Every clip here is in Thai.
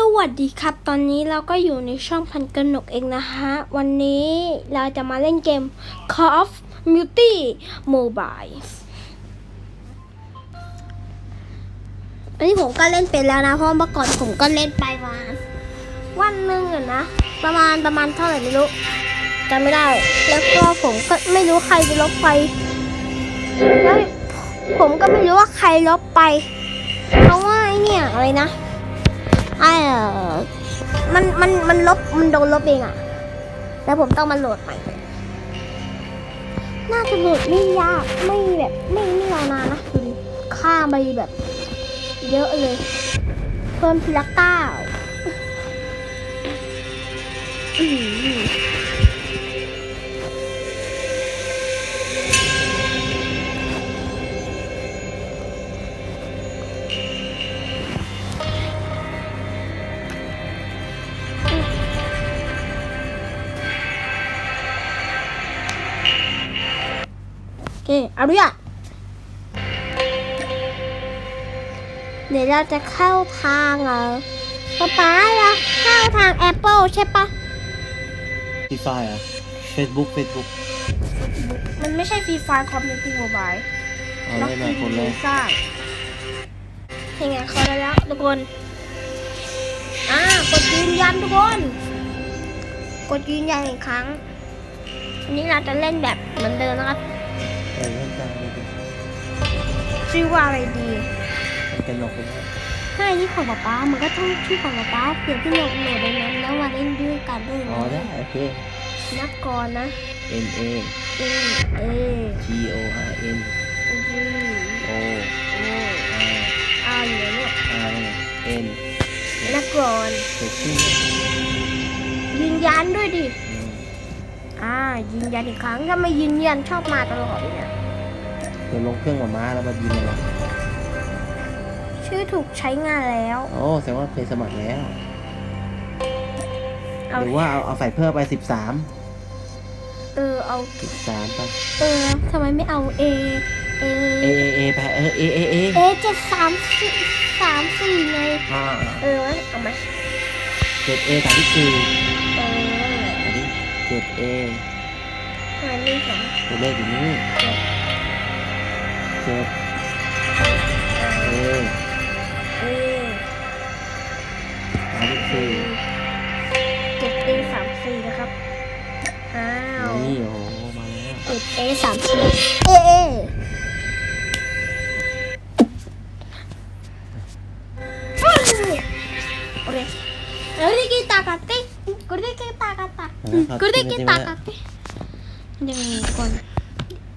สวัสดีครับ ตอนนี้เราก็อยู่ในช่องพันกนกเองนะฮะ วันนี้เราจะมาเล่นเกม Call of Duty Mobile อันนี้ผมก็เล่นเป็นแล้วนะ เพราะเมื่อก่อนผมก็เล่นไปมาวันหนึ่งอะนะ ประมาณประมาณเท่าไหร่ไม่รู้จำไม่ได้ แล้วก็ผมก็ไม่รู้ใครไปลบไปแล้วผมก็ไม่รู้ว่าใครลบไป เพราะว่าไอเนี่ยอะไรนะ ไอ้มันมันมันลบมันโดนลบเองอะแล้วผมต้องมาโหลดใหม่ น่าจะโหลดไม่ยากไม่แบบไม่ไม่รอนานนะดูดิค่าไปแบบ เยอะเลย เพิ่มทีละเก้า อื้อหือโอเคเอาด้วยอะเดี๋ยวเราจะเข้าทางเออป๊าป๊าเราเข้าทาง Apple ใช่ปะฟีฟ่าอะ Facebook Facebook มันไม่ใช่ฟรีไฟคอมมิวนิตี้โมบายเอาล็อกได้ทีมาคนแรวีกสร้างยังไงเขาได้แล้วทุกคน อ่ากดยืนยันทุกคน กดยืนยันอีกครั้ง อันนี้เราจะเล่นแบบเหมือนเดิมนะครับ เออเล่นกันเลยดิชื่อว่าอะไรดีมันเป็นนกเลยนะถ้าอันนี้ของป๊าป๊ามันก็ต้องชื่อของป๊าป๊าเปลี่ยนที่โหลดโหลดในนั้นแล้วมาเล่นด้วยกันด้วยอ๋อนะได้โอเคนักก่อนนะ N A A A G O R N G O O R R อยู่เนี่ย I N นักก่อนเกิดขึ้นยืนยันด้วยดิอืมอ่ายืนยันอีกครั้งถ้าไม่ยืนยันชอบมาตลอดเลยเนี่ย เดี๋ยวลงเครื่องกับม้าแล้วมายิงกันเหรอชื่อถูกใช้งานแล้ว โอ้แสดงว่าเคยสมัครแล้ว เอาหรือว่าเอาเอาใส่เพิ่มไปสิบสามเออเอาสิบสามไปเออทำไมไม่เอา A A A A A ไปเออ A A A A เจ็ดสามสี่สามสี่ไงอ่าเออเอามาเจ็ด A สามที่สี่เออนั่นแหละอันนี้เจ็ด A ทำไมไม่สองตัวเลขอยู่นี่ เจ็ด A เอสามสี่เจ็ด A สามสี่นะครับ อ้าว นี่โอ้โหมาแล้วเจ็ด A สามสี่เอเอโอเคแล้วนี่กีตากัตติกูได้กีตากะครับกูได้กินตามากัตติยังไงก่อน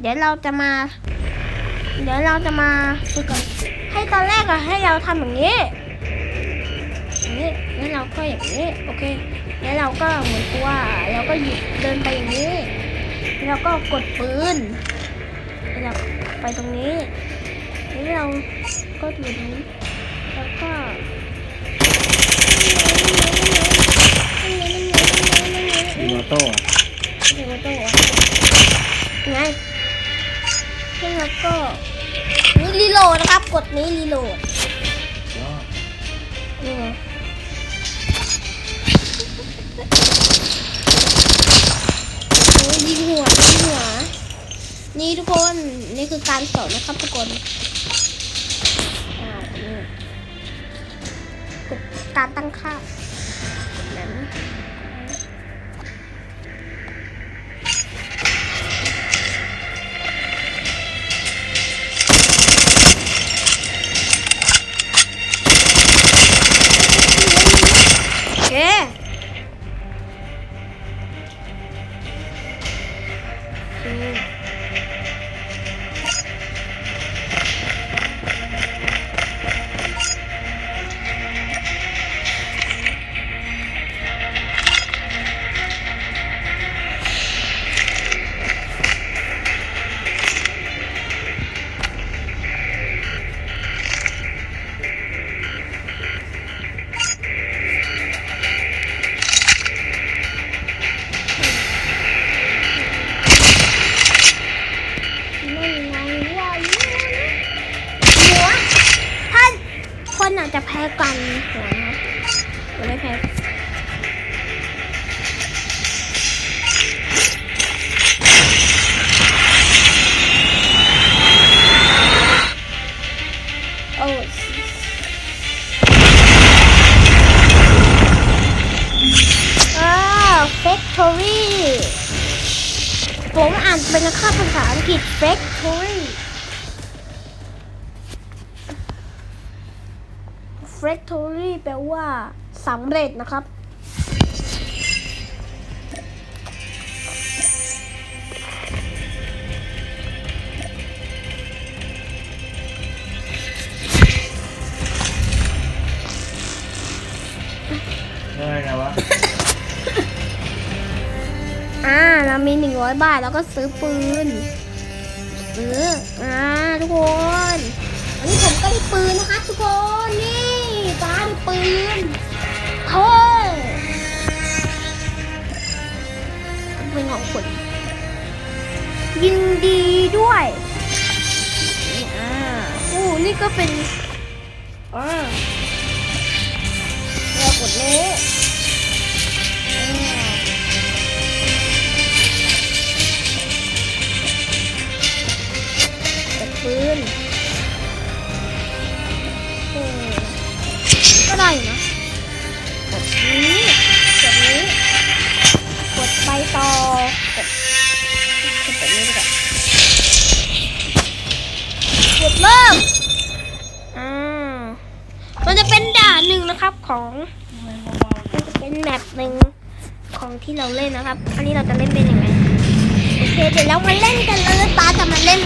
เดี๋ยวเราจะมา เดี๋ยวเราจะมาฝึกกันให้ตอนแรกอะให้เราทำอย่างนี้อย่างนี้แล้วเราก็อย่างนี้โอเค แล้วเราก็เหมือนกับว่าเราก็หยิบเดินไปอย่างนี้แล้วก็กดปืนแล้วเราไปตรงนี้แล้วเราก็อยู่ตรงนี้แล้วก็มีมอโต้อะเดี๋ยวเราต้องไง แล้วก็นี่รีโหลดนะครับ กดนี้รีโหลดโอ้ยิงหัวยิงหัว นี่ทุกคนนี่คือการสอนนะครับทุกคนกดการตั้งค่า อืำภาษาอังกฤษเฟคทอรี่ Factory แปลว่าสำเร็จนะครับเฮ้ยไงวะอ่าเรามีหนึ่งร้อยบาท แล้วก็ซื้อปืน ซื้ออ่าทุกคนอันนี้ผมก็ได้ปืนนะคะทุกคนนี่ป้าได้ปืนเฮ้ยเป็นของคุณยินดีด้วยอ่าโอ้นี่ก็เป็นอ่าเรากดนี้อ่ ริ่มอ่ามันจะเป็นด่านหนึ่งนะครับของมันจะเป็นแมปหนึ่งของที่เราเล่นนะครับ อันนี้เราจะเล่นเป็นยังไงโอเคเดี๋ยวเรามาเล่นกันเลยป้าจะมาเล่น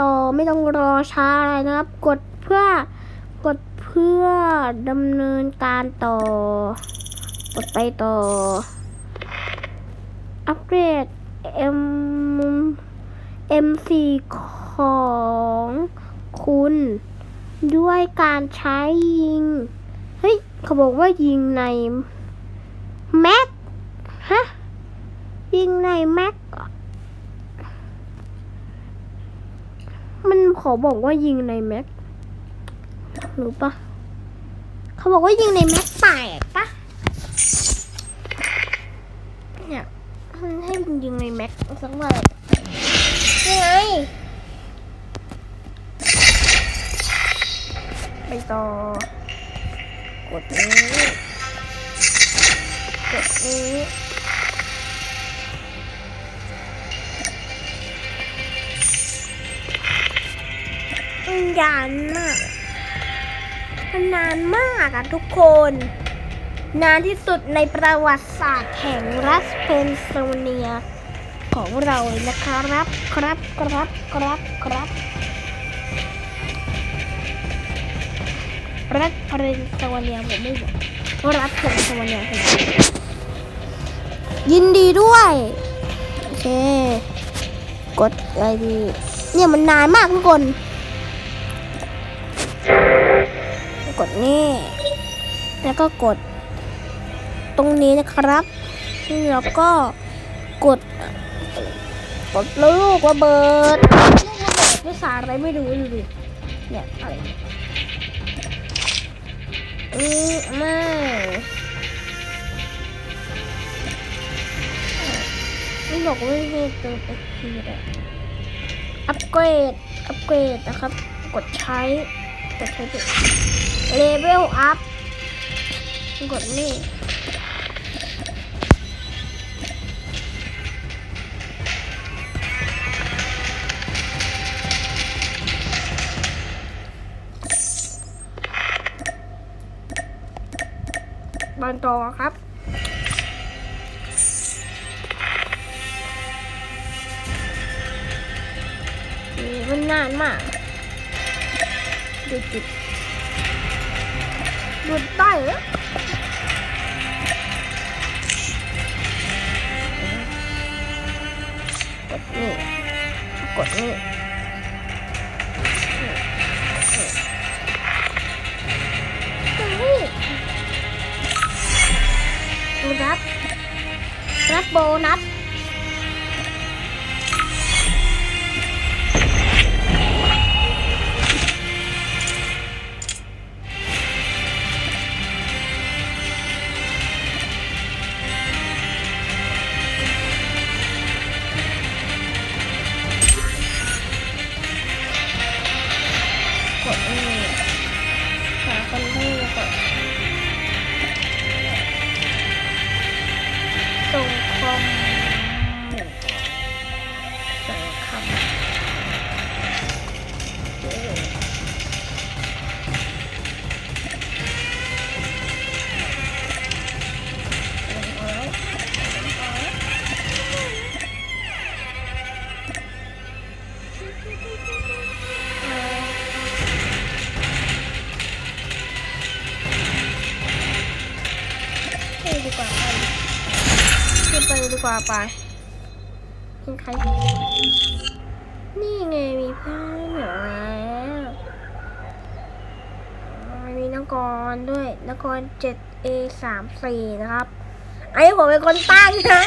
ต่อไม่ต้องรอช้าอะไรนะครับ กดเพื่อกดเพื่อดำเนินการต่อ กดไปต่อ อัปเกรด M M4 ของคุณด้วยการใช้ยิง เฮ้ย เขาบอกว่ายิงในแม็กฮะ ยิงในแม็ก มัน ขอบอกว่ายิงในแม็กรู้ปะเขาบอกว่ายิงในแม็กแตกปะเนี่ยมันให้มันยิงในแม็กสักหน่อยยังไงไปต่อกดนี้กดนี้ ยานมากมันนานมากอะทุกคน นานที่สุดในประวัติศาสตร์แห่งรัสเพนซิลเนีย ของเราเลยนะครับครับครับครับครับรัสเพนซิลเนียผมไม่บอกรัสเพนซิลเนียยินดีด้วย โอเค กดอะไรดีเนี่ยมันนานมากทุกคน นี่ แล้วก็กดตรงนี้นะครับแล้วก็กดกดลูกระเบิดลูกระเบิดภาษาอะไรไม่รู้ดูดิเนี่ยอะไรเนี่ยอืมไม่ไม่บอกว่าไม่ให้เติมเอ็กพีเลยอัปเกรด อัปเกรดนะครับ กดใช้ กดใช้ดิ เลเวลอัพกดนี่บานต่อครับนี่มันนานมากหยุดจุด หยุดได้เหรอกดนี่กดนี่นี่รับ รับโบนัส ว่าไปเป็นใคร นี่ไงมีเพื่อนเหรอมีนักกรด้วยนักกร 7A 3 4 นะครับ ไอ้ผมเป็นคนตั้งนะ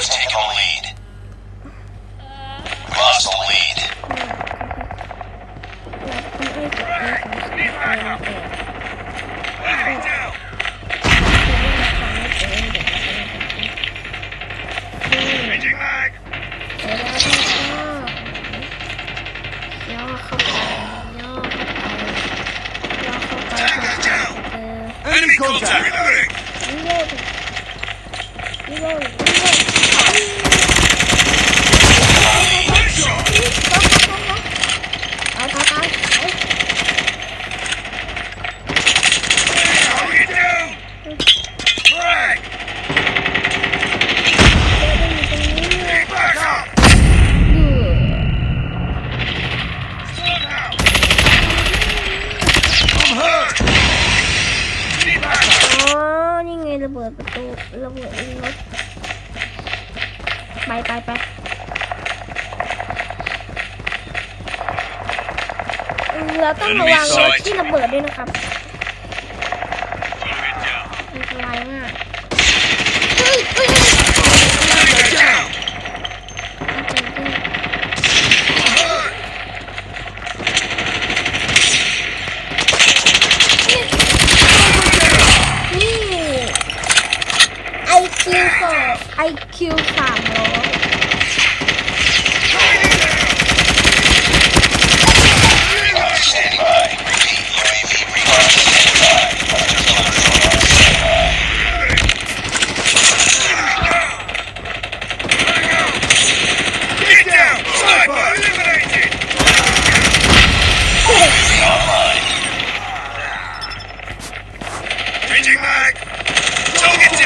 เราต้องระวังรถที่ระเบิดด้วยนะครับ Changing mag!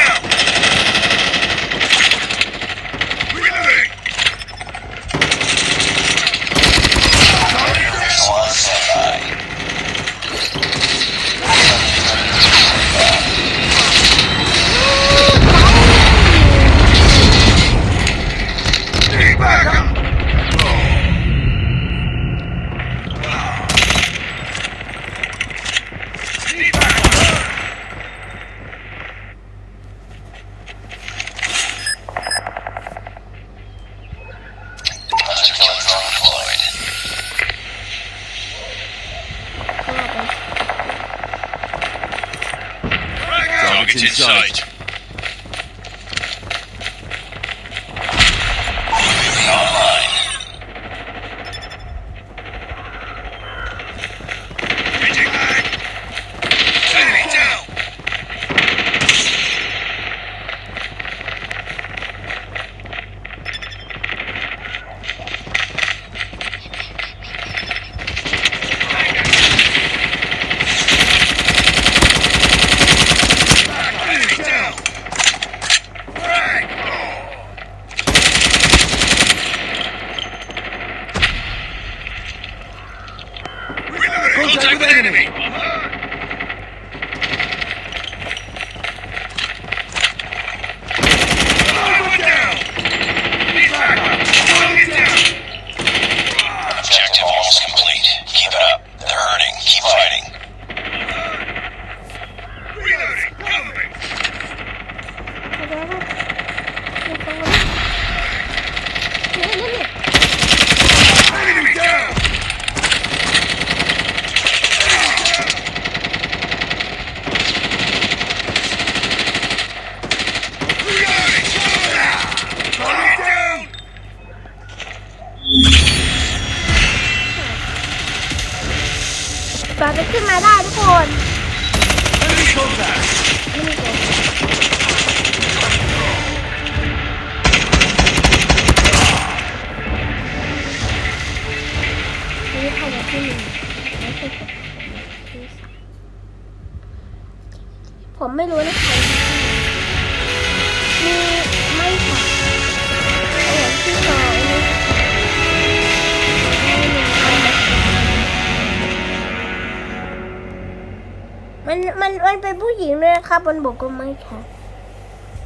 มันมันมันเป็นผู้หญิงด้วยนะครับบนบกก็ไม่ค่ะ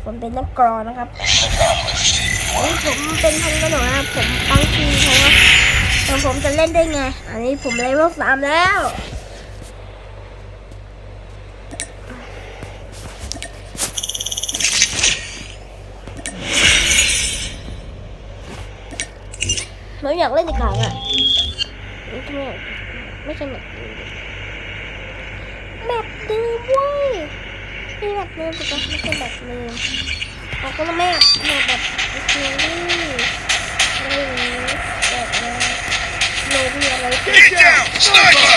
ผมเป็นนักกรอนะครับนี่ผมเป็นพันกระโดดนะผมตั้งทีเพราะว่าเดี๋ยวผมจะเล่นได้ไง อันนี้ผมเลเวลสามแล้วเราอยากเล่นอีกครั้งอะไม่ใช่ไม่ใช่ แบบเดิมเว้ยมีแบบเดิมแต่ก็ไม่ใช่แบบเดิมเราก็ไม่แบบแบบเซีรีส์อะไรอย่างนี้แบบเดิมโนบีอะไรที่ Get down. Sniper.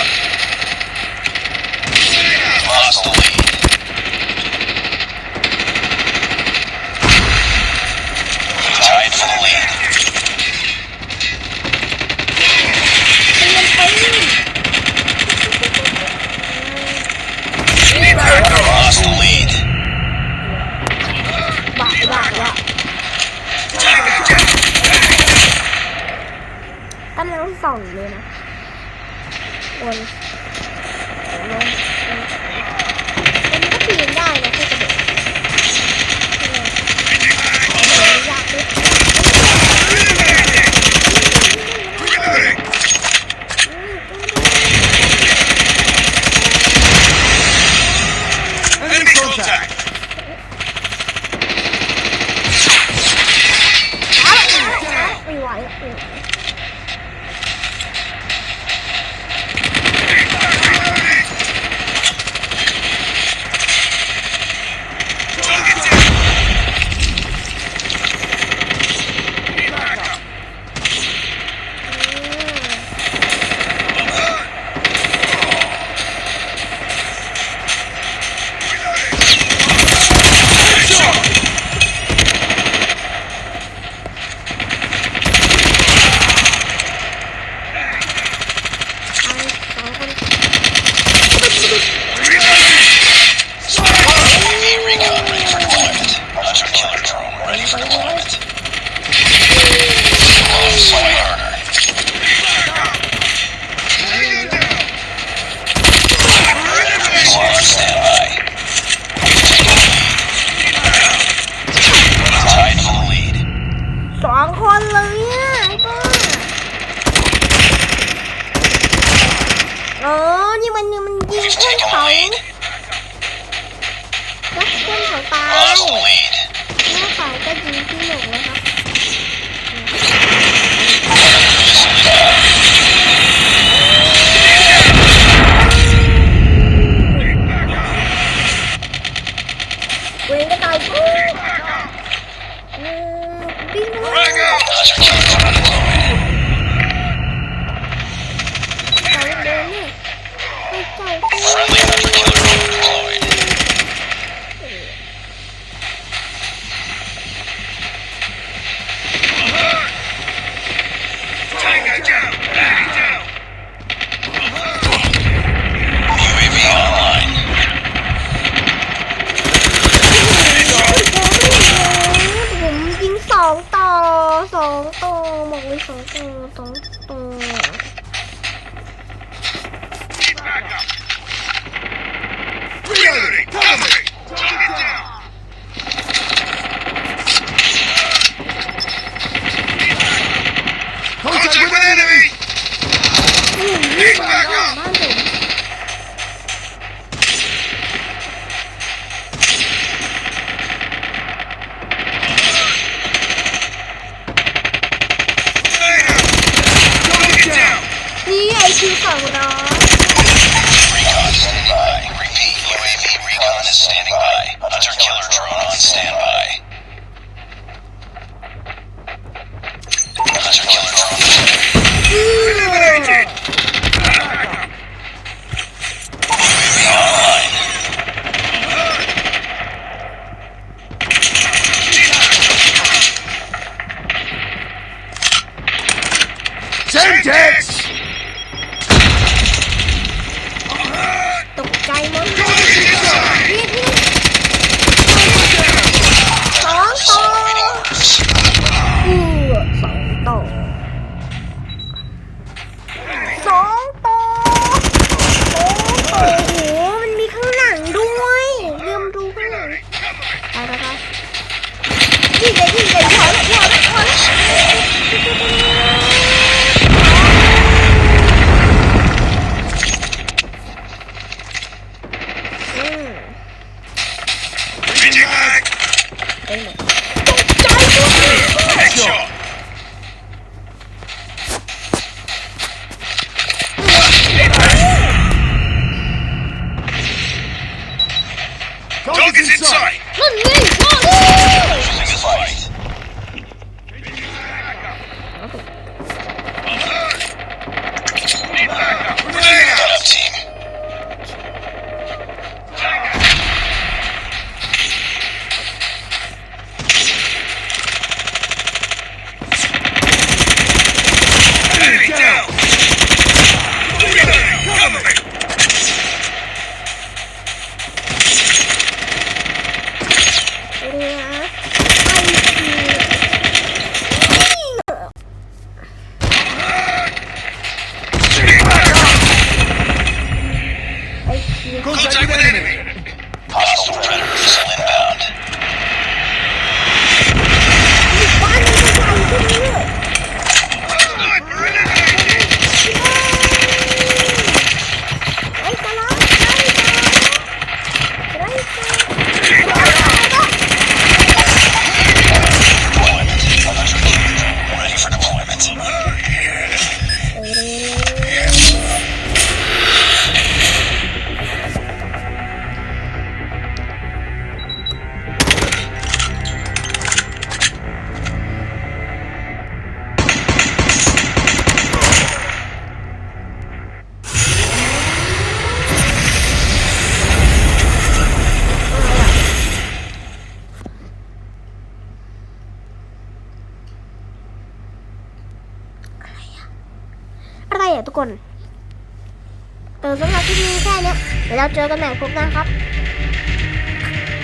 เราเจอกันใหม่พบหน้าครับ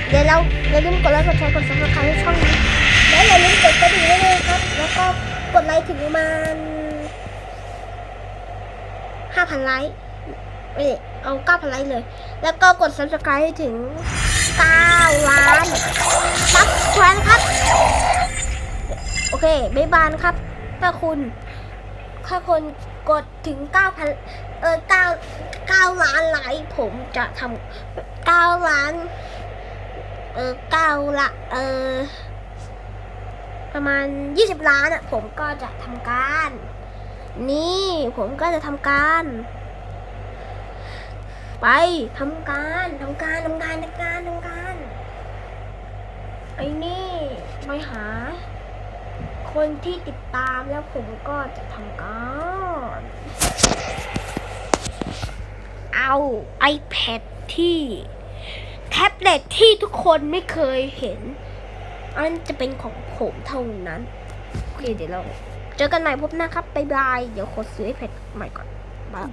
เดี๋ยวเราอย่าลืมกดไลค์กดแชร์กดซับสไครต์ให้ช่องนี้และอย่าลืมกดกระดิ่งด้วยนะครับ แล้วก็กดไลค์ถึงประมาณห้าพันไลค์เอ้เอาเก้าพันไลค์เลย แล้วก็กดซับสไครต์ถึงเก้าล้านรับสไครนครับ โอเคบ๊ายบายครับ ถ้าคุณ ถ้าคนกดถึงเก้าพัน ออ9 9ล้านไลค์ผมจะทำ9ล้าน เออ9ละเออประมาณ 20 ล้านอะผมก็จะทำการ นี่ผมก็จะทำการ ไปทำการทำการทำการทำการทำการไอ้นี่ไปหา คนที่ติดตามแล้วผมก็จะทำการ เอา iPad ที่แท็บเล็ตที่ทุกคนไม่เคยเห็น อันจะเป็นของผมเท่านั้น โอเคเดี๋ยวเรา เจอกันใหม่พบหน้าครับ บ๊ายบาย เดี๋ยวขอซื้อ iPad ใหม่ก่อนบาย